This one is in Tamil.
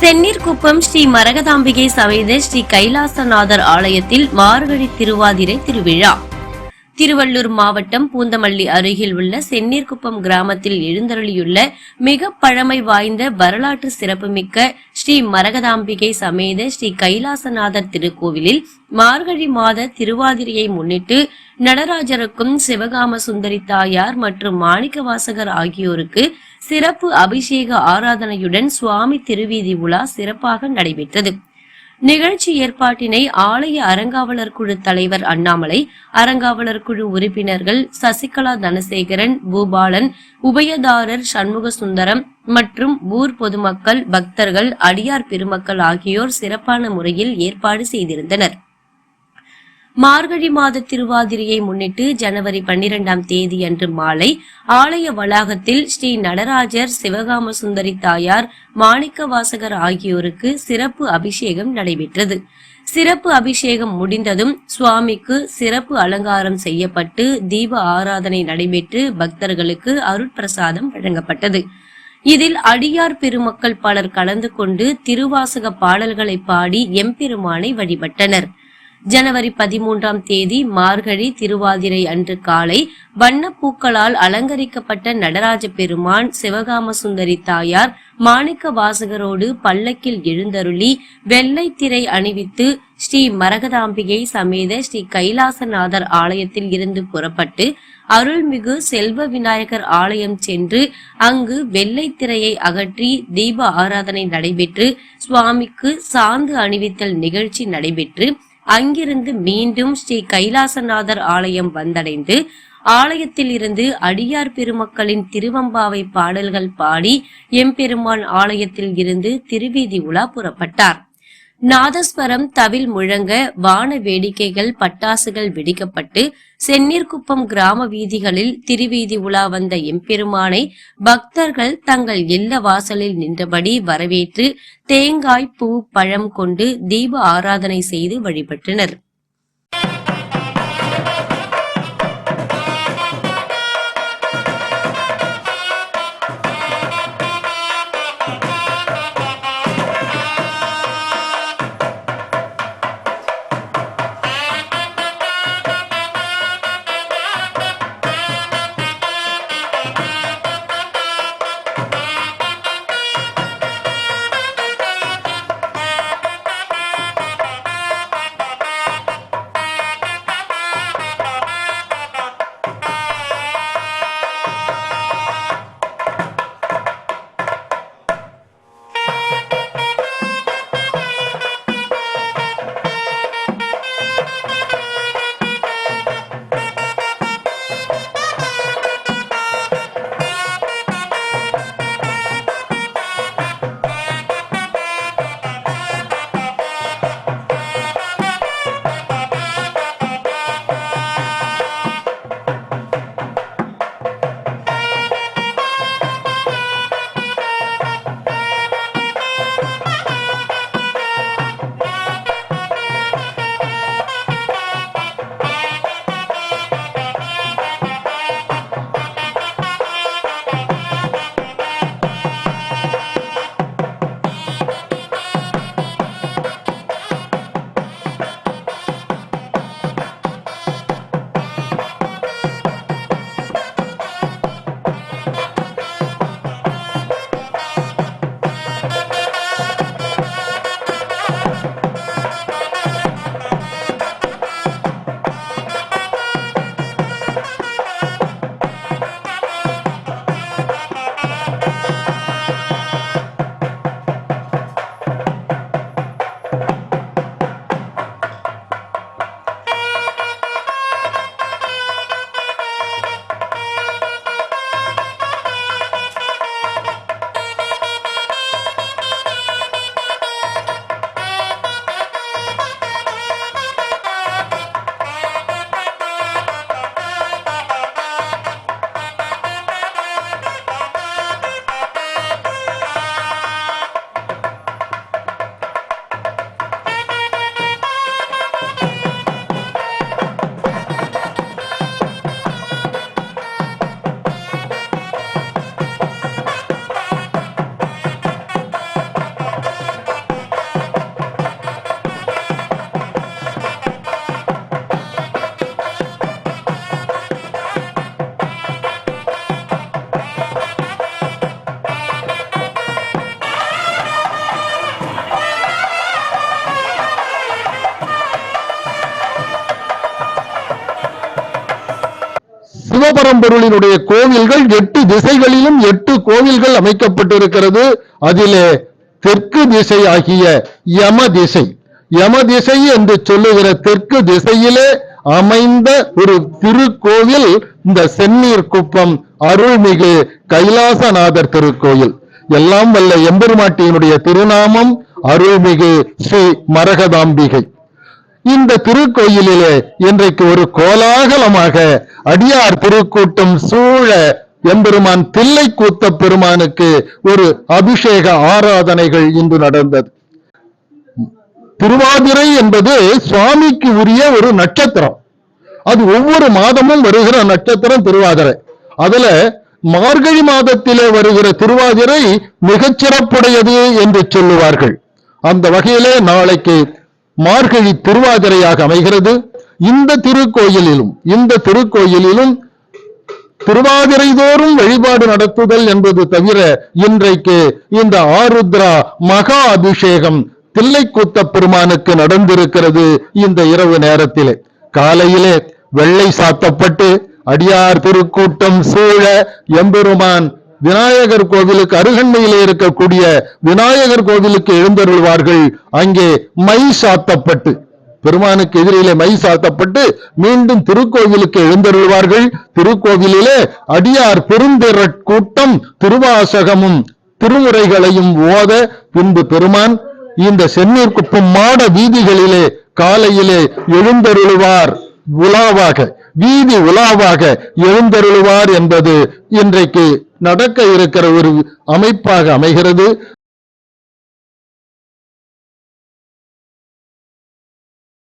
செந்நீர்குப்பம் ஸ்ரீ மரகதாம்பிகை சமேத ஸ்ரீ கைலாசநாதர் ஆலயத்தில் மார்கழி திருவாதிரை திருவிழா. திருவள்ளூர் மாவட்டம் பூந்தமல்லி அருகில் உள்ள செந்நீர்குப்பம் கிராமத்தில் எழுந்தருளியுள்ள மிக பழமை வாய்ந்த வரலாற்று சிறப்புமிக்க ஸ்ரீ மரகதாம்பிகை சமேத ஸ்ரீ கைலாசநாதர் திருக்கோவிலில் மார்கழி மாத திருவாதிரையை முன்னிட்டு நடராஜருக்கும் சிவகாம சுந்தரி தாயார் மற்றும் மாணிக்கவாசகர் ஆகியோருக்கு சிறப்பு அபிஷேக ஆராதனையுடன் சுவாமி திருவீதி உலா சிறப்பாக நடைபெற்றது. நிகழ்ச்சி ஏற்பாட்டினை ஆலய அறங்காவலர் குழு தலைவர் அண்ணாமலை அறங்காவலர் குழு உறுப்பினர்கள் சசிகலா தனசேகரன் பூபாலன் உபயதாரர் சண்முக சுந்தரம் மற்றும் ஊர் பொதுமக்கள் பக்தர்கள் அடியார் பெருமக்கள் ஆகியோர் சிறப்பான முறையில் ஏற்பாடு செய்திருந்தனர். மார்கழி மாத திருவாதிரையை முன்னிட்டு ஜனவரி பன்னிரெண்டாம் தேதி அன்று மாலை ஆலய வளாகத்தில் ஸ்ரீ நடராஜர் சிவகாம சுந்தரி தாயார் மாணிக்க வாசகர் ஆகியோருக்கு சிறப்பு அபிஷேகம் நடைபெற்றது. சிறப்பு அபிஷேகம் முடிந்ததும் சுவாமிக்கு சிறப்பு அலங்காரம் செய்யப்பட்டு தீப ஆராதனை நடைபெற்று பக்தர்களுக்கு அருட்பிரசாதம் வழங்கப்பட்டது. இதில் அடியார் பெருமக்கள் பலர் கலந்து கொண்டு திருவாசக பாடல்களை பாடி எம்பெருமானை வழிபட்டனர். ஜனவரி பதிமூன்றாம் தேதி மார்கழி திருவாதிரை அன்று காலை வண்ணப்பூக்களால் அலங்கரிக்கப்பட்ட நடராஜ பெருமான் சிவகாம சுந்தரி தாயார் மாணிக்க வாசகரோடு பல்லக்கில் எழுந்தருளி வெள்ளை திரை அணிவித்து ஸ்ரீ மரகதாம்பிகை சமேத ஸ்ரீ கைலாசநாதர் ஆலயத்தில் இருந்து புறப்பட்டு அருள்மிகு செல்வ விநாயகர் ஆலயம் சென்று அங்கு வெள்ளை திரையை அகற்றி தீப ஆராதனை நடைபெற்று சுவாமிக்கு சாந்து அணிவித்தல் நிகழ்ச்சி நடைபெற்று அங்கிருந்து மீண்டும் ஸ்ரீ கைலாசநாதர் ஆலயம் வந்தடைந்து ஆலயத்தில் இருந்து அடியார் பெருமக்களின் திருவம்பாவை பாடல்கள் பாடி எம்பெருமான் ஆலயத்தில் இருந்து திருவீதி உலா புறப்பட்டார். நாதஸ்வரம் தவில் முழங்க வான வேடிக்கைகள் பட்டாசுகள் வெடிக்கப்பட்டு செந்நீர்குப்பம் கிராம வீதிகளில் திருவீதி உலா வந்த எம்பெருமானை பக்தர்கள் தங்கள் இல்ல வாசலில் நின்றபடி வரவேற்று தேங்காய் பூ பழம் கொண்டு தீப ஆராதனை செய்து வழிபட்டனர். பரம்பொருளினுடைய கோவில்கள் எட்டு திசைகளிலும் எட்டு கோவில்கள் அமைக்கப்பட்டிருக்கிறது. அதிலே தெற்கு திசை ஆகிய யம திசை. யம திசை என்று சொல்லுகிற தெற்கு திசையிலே அமைந்த ஒரு திருக்கோவில் இந்த செந்நீர் குப்பம் அருள்மிகு கைலாசநாதர் திருக்கோயில் எல்லாம் வல்ல எம்பெருமாட்டியினுடைய திருநாமம் அருள்மிகு ஸ்ரீ மரகதாம்பிகை. இந்த திருக்கோயிலிலே இன்றைக்கு ஒரு கோலாகலமாக அடியார் திருக்கூட்டம் சூழ எம்பெருமான் தில்லை கூத்த பெருமானுக்கு ஒரு அபிஷேக ஆராதனைகள் இன்று நடந்தது. திருவாதிரை என்பது சுவாமிக்கு உரிய ஒரு நட்சத்திரம். அது ஒவ்வொரு மாதமும் வருகிற நட்சத்திரம் திருவாதிரை. அதுல மார்கழி மாதத்திலே வருகிற திருவாதிரை மிகச் சிறப்புடையது என்று சொல்லுவார்கள். அந்த வகையிலே நாளைக்கு மார்கழி திருவாதிரையாக அமைகிறது. இந்த திருக்கோயிலிலும் இந்த திருக்கோயிலிலும் திருவாதிரை தோறும் வழிபாடு நடத்துதல் என்பது தவிர இன்றைக்கு இந்த ஆருத்ரா மகா அபிஷேகம் தில்லைக்கூத்த பெருமானுக்கு நடந்திருக்கிறது இந்த இரவு நேரத்திலே. காலையிலே வெள்ளை சாத்தப்பட்டு அடியார் திருக்கூட்டம் சூழ எம்பெருமான் விநாயகர் கோவிலுக்கு அருகண்மையிலே இருக்கக்கூடிய விநாயகர் கோவிலுக்கு எழுந்தருள்வார்கள். அங்கே மை சாத்தப்பட்டு பெருமானுக்கு எதிரிலே மை சாத்தப்பட்டு மீண்டும் திருக்கோவிலுக்கு எழுந்தருள்வார்கள். திருக்கோவிலிலே அடியார் பெருந்திரட் கூட்டம் திருவாசகமும் திருமுறைகளையும் ஓத பின்பு பெருமான் இந்த செந்நீர் குப்பம் மாட வீதிகளிலே காலையிலே எழுந்தருளுவார். உலாவாக வீதி உலாவாக எழுந்தருளுவார் என்பது இன்றைக்கு நடக்க இருக்கிற ஒரு அமைப்பாக அமைகிறது.